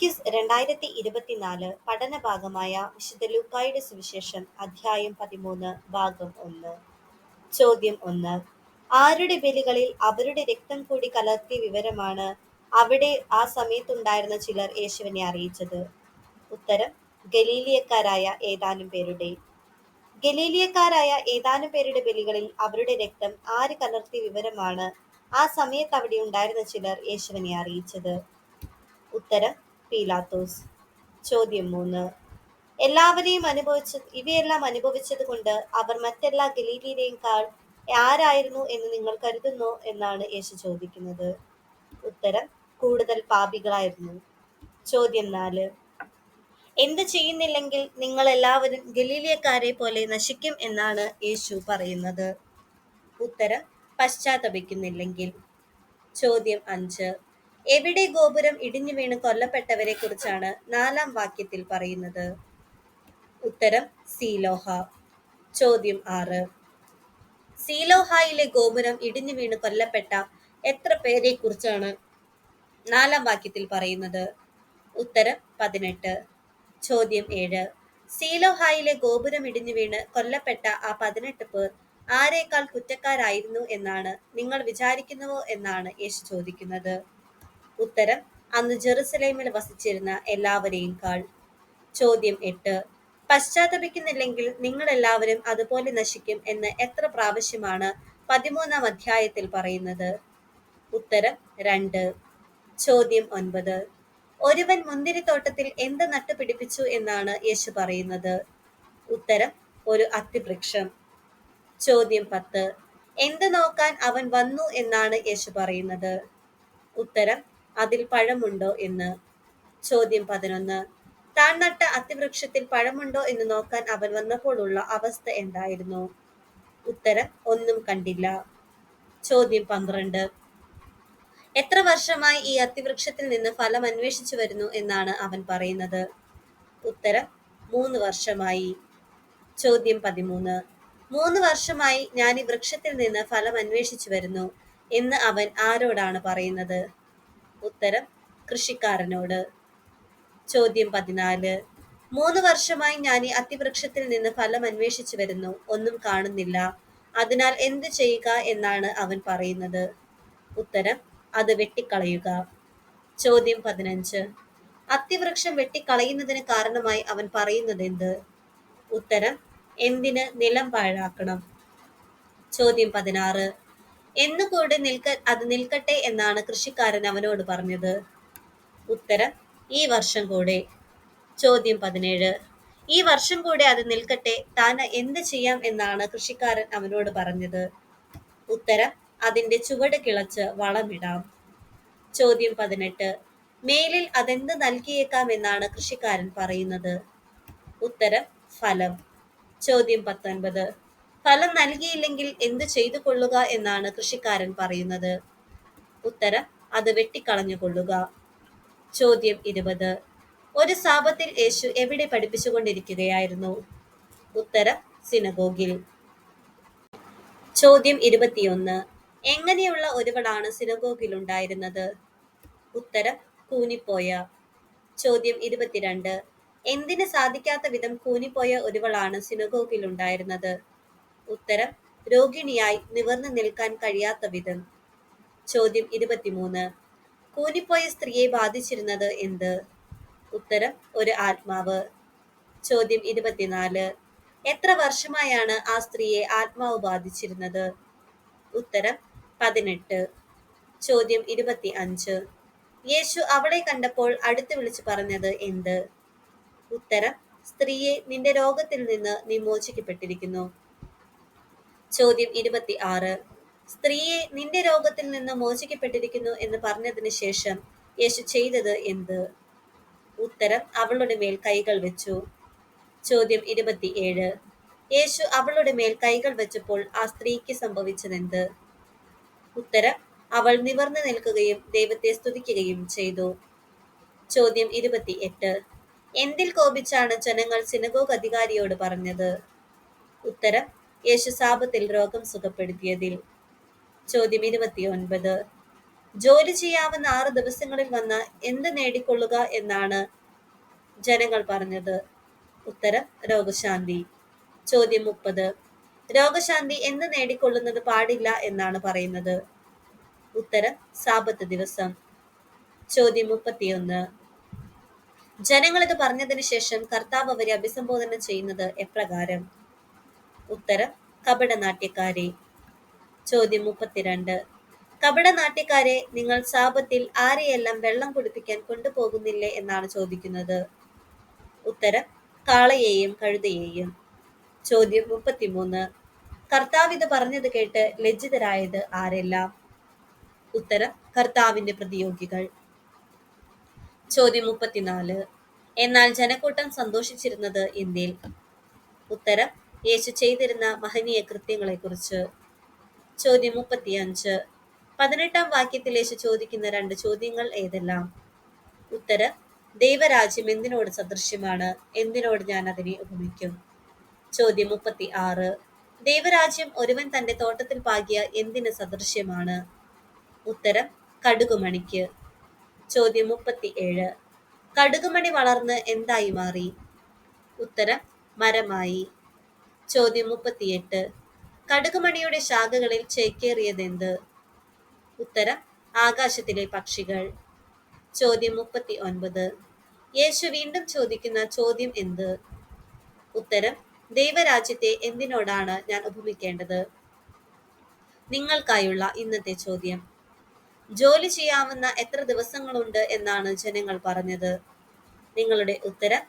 Quiz രണ്ടായിരത്തി ഇരുപത്തിനാല് പഠന ഭാഗമായ വിശുദ്ധ ലൂക്കായുടെ സുവിശേഷം അധ്യായം പതിമൂന്ന് ഭാഗം ഒന്ന്. ചോദ്യം ഒന്ന്. ആരുടെ ബലികളിൽ അവരുടെ രക്തം കൂടി കലർത്തിയ വിവരമാണ് അവിടെ ആ സമയത്തുണ്ടായിരുന്ന ചിലർ യേശുവിനെ അറിയിച്ചത്? ഉത്തരം ഗലീലിയക്കാരായ ഏതാനും പേരുടെ. ഗലീലിയക്കാരായ ഏതാനും പേരുടെ ബലികളിൽ അവരുടെ രക്തം ആര് കലർത്തിയ വിവരമാണ് ആ സമയത്ത് അവിടെ ഉണ്ടായിരുന്ന ചിലർ യേശുവിനെ അറിയിച്ചത്? ഉത്തരം പീലാത്തോസ്. ചോദ്യം മൂന്ന്. എല്ലാവരെയും അനുഭവിച്ച ഇവയെല്ലാം അനുഭവിച്ചത് കൊണ്ട് അവർ മറ്റെല്ലാ ഗലീലിയരെക്കാൾ ആരായിരുന്നു എന്ന് നിങ്ങൾ കരുതുന്നു എന്നാണ് യേശു ചോദിക്കുന്നത്. ഉത്തരം കൂടുതൽ പാപികളായിരുന്നു. ചോദ്യം നാല്. എന്ത് ചെയ്യുന്നില്ലെങ്കിൽ നിങ്ങൾ എല്ലാവരും ഗലീലിയക്കാരെ പോലെ നശിക്കും എന്നാണ് യേശു പറയുന്നത്. ഉത്തരം പശ്ചാത്തപിക്കുന്നില്ലെങ്കിൽ. ചോദ്യം അഞ്ച്. എവിടെ ഗോപുരം ഇടിഞ്ഞു വീണ് കൊല്ലപ്പെട്ടവരെ കുറിച്ചാണ് നാലാം വാക്യത്തിൽ പറയുന്നത്. ഉത്തരം സീലോഹ. ചോദ്യം ആറ്. സീലോഹായിലെ ഗോപുരം ഇടിഞ്ഞു വീണ് കൊല്ലപ്പെട്ട എത്ര പേരെ കുറിച്ചാണ് നാലാം വാക്യത്തിൽ പറയുന്നത്? ഉത്തരം പതിനെട്ട്. ചോദ്യം ഏഴ്. സീലോഹായിലെ ഗോപുരം ഇടിഞ്ഞു വീണ് കൊല്ലപ്പെട്ട ആ പതിനെട്ട് പേർ ആരേക്കാൾ കുറ്റക്കാരായിരുന്നു എന്നാണ് നിങ്ങൾ വിചാരിക്കുന്നുവോ എന്നാണ് യേശു ചോദിക്കുന്നത്. ഉത്തരം അന്ന് ജെറുസലേമിൽ വസിച്ചിരുന്ന എല്ലാവരെയും കാൾ. ചോദ്യം എട്ട് പശ്ചാത്തപിക്കുന്നില്ലെങ്കിൽ നിങ്ങൾ എല്ലാവരും അതുപോലെ നശിക്കും എന്ന് എത്ര പ്രാവശ്യമാണ് പതിമൂന്നാം അധ്യായത്തിൽ പറയുന്നത്? ഉത്തരം രണ്ട്. ചോദ്യം ഒൻപത് ഒരുവൻ മുന്തിരിത്തോട്ടത്തിൽ എന്ത് നട്ടുപിടിപ്പിച്ചു എന്നാണ് യേശു പറയുന്നത്? ഉത്തരം ഒരു അത്തിവൃക്ഷം. ചോദ്യം പത്ത് എന്ത് നോക്കാൻ അവൻ വന്നു എന്നാണ് യേശു പറയുന്നത്? ഉത്തരം അതിൽ പഴമുണ്ടോ എന്ന്? ചോദ്യം പതിനൊന്ന്. താൻ നട്ട അത്തിവൃക്ഷത്തിൽ പഴമുണ്ടോ എന്ന് നോക്കാൻ അവൻ വന്നപ്പോൾ ഉള്ള അവസ്ഥ എന്തായിരുന്നു? ഉത്തരം ഒന്നും കണ്ടില്ല. ചോദ്യം പന്ത്രണ്ട്. എത്ര വർഷമായി ഈ അത്തിവൃക്ഷത്തിൽ നിന്ന് ഫലം അന്വേഷിച്ചു വരുന്നു എന്നാണ് അവൻ പറയുന്നത്? ഉത്തരം മൂന്ന് വർഷമായി. ചോദ്യം പതിമൂന്ന്. മൂന്ന് വർഷമായി ഞാൻ ഈ വൃക്ഷത്തിൽ നിന്ന് ഫലം അന്വേഷിച്ചു വരുന്നു എന്ന് അവൻ ആരോടാണ് പറയുന്നത്? ഉത്തരം കൃഷിക്കാരനോട്. ചോദ്യം പതിനാല്. മൂന്ന് വർഷമായി ഞാൻ ഈ അത്തിവൃക്ഷത്തിൽ നിന്ന് ഫലം അന്വേഷിച്ചു വരുന്നു. ഒന്നും കാണുന്നില്ല. അതിനാൽ എന്ത് ചെയ്യുക എന്നാണ് അവൻ പറയുന്നത്. ഉത്തരം അത് വെട്ടിക്കളയുക. ചോദ്യം പതിനഞ്ച്. അത്തിവൃക്ഷം വെട്ടിക്കളയുന്നതിന് കാരണമായി അവൻ പറയുന്നത് എന്ത് ഉത്തരം എന്തിന് നിലം പാഴാക്കണം? ചോദ്യം പതിനാറ്. എന്നുകൂടെ നിൽക്ക അത് നിൽക്കട്ടെ എന്നാണ് കൃഷിക്കാരൻ അവനോട് പറഞ്ഞത്. ഉത്തരം ഈ വർഷം കൂടെ. ചോദ്യം പതിനേഴ്. ഈ വർഷം കൂടെ അത് നിൽക്കട്ടെ താൻ എന്ത് ചെയ്യാം എന്നാണ് കൃഷിക്കാരൻ അവനോട് പറഞ്ഞത്. ഉത്തരം അതിന്റെ ചുവട് കിളച്ച് വളമിടാം. ചോദ്യം പതിനെട്ട്. മേലിൽ അതെന്ത് നൽകിയേക്കാം എന്നാണ് കൃഷിക്കാരൻ പറയുന്നത്. ഉത്തരം ഫലം. ചോദ്യം പത്തൊൻപത്. ഫലം നൽകിയില്ലെങ്കിൽ എന്ത് ചെയ്തു കൊള്ളുക എന്നാണ് കൃഷിക്കാരൻ പറയുന്നത്? ഉത്തരം അത് വെട്ടിക്കളഞ്ഞു കൊള്ളുക. ചോദ്യം ഇരുപത്. ഒരു സാപത്തിൽ യേശു എവിടെ പഠിപ്പിച്ചുകൊണ്ടിരിക്കുകയായിരുന്നു? ഉത്തരം സിനഗോഗിൽ. ചോദ്യം ഇരുപത്തിയൊന്ന്. എങ്ങനെയുള്ള ഒരുവളാണ് സിനഗോഗിൽ ഉണ്ടായിരുന്നത്? ഉത്തരം കൂനിപ്പോയ. ചോദ്യം ഇരുപത്തിരണ്ട്. എന്തിന് സാധിക്കാത്ത വിധം കൂനിപ്പോയ ഒരുവളാണ് സിനഗോഗിൽ ഉണ്ടായിരുന്നത്? ഉത്തരം രോഗിണിയായി നിവർന്നു നിൽക്കാൻ കഴിയാത്ത വിധം. ചോദ്യം ഇരുപത്തിമൂന്ന്. കൂനിപ്പോയ സ്ത്രീയെ ബാധിച്ചിരുന്നത് എന്ത്? ഉത്തരം ഒരു ആത്മാവ്. ചോദ്യം ഇരുപത്തിനാല്. എത്ര വർഷമായാണ് ആ സ്ത്രീയെ ആത്മാവ് ബാധിച്ചിരുന്നത്? ഉത്തരം പതിനെട്ട്. ചോദ്യം ഇരുപത്തി അഞ്ച് യേശു അവളെ കണ്ടപ്പോൾ അടുത്ത് വിളിച്ചു പറഞ്ഞത് എന്ത്? ഉത്തരം സ്ത്രീയെ നിന്റെ രോഗത്തിൽ നിന്ന് നീ മോചിക്കപ്പെട്ടിരിക്കുന്നു ചോദ്യം ഇരുപത്തി ആറ് സ്ത്രീയെ നിന്റെ രോഗത്തിൽ നിന്ന് മോചിക്കപ്പെട്ടിരിക്കുന്നു എന്ന് പറഞ്ഞതിന് ശേഷം യേശു ചെയ്തത് എന്ത്? ഉത്തരം അവളുടെ മേൽ കൈകൾ വെച്ചു. ചോദ്യം ഇരുപത്തിയേഴ്. യേശു അവളുടെ മേൽ കൈകൾ വെച്ചപ്പോൾ ആ സ്ത്രീക്ക് സംഭവിച്ചതെന്ത്? ഉത്തരം അവൾ നിവർന്നു നിൽക്കുകയും ദൈവത്തെ സ്തുതിക്കുകയും ചെയ്തു. ചോദ്യം ഇരുപത്തി എട്ട് എന്തിൽ കോപിച്ചാണ് ജനങ്ങൾ സിനഗോഗ് അധികാരിയോട് പറഞ്ഞത്? ഉത്തരം യേശു സാപത്തിൽ രോഗം സുഖപ്പെടുത്തിയതിൽ. ചോദ്യം ഇരുപത്തിയൊൻപത്. ജോലി ചെയ്യാവുന്ന ആറ് ദിവസങ്ങളിൽ വന്ന് എന്ത് നേടിക്കൊള്ളുക എന്നാണ് ജനങ്ങൾ പറഞ്ഞത്? ഉത്തരം രോഗശാന്തി. ചോദ്യം മുപ്പത്. രോഗശാന്തി എന്ന് നേടിക്കൊള്ളുന്നത് പാടില്ല എന്നാണ് പറയുന്നത്? ഉത്തരം സാപത്ത് ദിവസം. ചോദ്യം മുപ്പത്തിയൊന്ന്. ജനങ്ങൾ പറഞ്ഞതിന് ശേഷം കർത്താവ് അവരെ അഭിസംബോധന ചെയ്യുന്നത് എപ്രകാരം? ഉത്തരം കപടനാട്യക്കാരെ. ചോദ്യം മുപ്പത്തിരണ്ട്. കപടനാട്യക്കാരെ നിങ്ങൾ ശാപത്തിൽ ആരെയെല്ലാം വെള്ളം കുടിപ്പിക്കാൻ കൊണ്ടുപോകുന്നില്ലേ എന്നാണ് ചോദിക്കുന്നത്. ഉത്തരം കാളയെയും കഴുതയെയും. ചോദ്യം മുപ്പത്തിമൂന്ന്. കർത്താവ് ഇത് പറഞ്ഞത് കേട്ട് ലജ്ജിതരായത് ആരെല്ലാം? ഉത്തരം കർത്താവിന്റെ പ്രതിയോഗികൾ. ചോദ്യം മുപ്പത്തിനാല്. എന്നാൽ ജനക്കൂട്ടം സന്തോഷിച്ചിരുന്നത് എന്തിൽ? ഉത്തരം യേശു ചെയ്തിരുന്ന മഹനീയ കൃത്യങ്ങളെക്കുറിച്ച് ചോദ്യം മുപ്പത്തിയഞ്ച്. പതിനെട്ടാം വാക്യത്തിൽ യേശു ചോദിക്കുന്ന രണ്ട് ചോദ്യങ്ങൾ ഏതെല്ലാം? ഉത്തരം ദൈവരാജ്യം എന്തിനോട് സദൃശ്യമാണ്? എന്തിനോട് ഞാൻ അതിനെ ഉപമിക്കും? ചോദ്യം മുപ്പത്തി ആറ് ദൈവരാജ്യം ഒരുവൻ തന്റെ തോട്ടത്തിൽ പാകിയ എന്തിന് സദൃശ്യമാണ്? ഉത്തരം കടുകുമണിക്ക്. ചോദ്യം മുപ്പത്തി ഏഴ് കടുകുമണി വളർന്ന് എന്തായി മാറി? ഉത്തരം മരമായി. ചോദ്യം മുപ്പത്തിയെട്ട്. കടുകുമണിയുടെ ശാഖകളിൽ ചേക്കേറിയതെന്ത്? ഉത്തരം ആകാശത്തിലെ പക്ഷികൾ. ചോദ്യം മുപ്പത്തി ഒൻപത് യേശു വീണ്ടും ചോദിക്കുന്ന ചോദ്യം എന്ത്? ഉത്തരം ദൈവരാജ്യത്തെ എന്തിനോടാണ് ഞാൻ ഉപമിക്കേണ്ടത്? നിങ്ങൾക്കായുള്ള ഇന്നത്തെ ചോദ്യം. ജോലി ചെയ്യാവുന്ന എത്ര ദിവസങ്ങളുണ്ട് എന്നാണ് ജനങ്ങൾ പറഞ്ഞത്. നിങ്ങളുടെ ഉത്തരം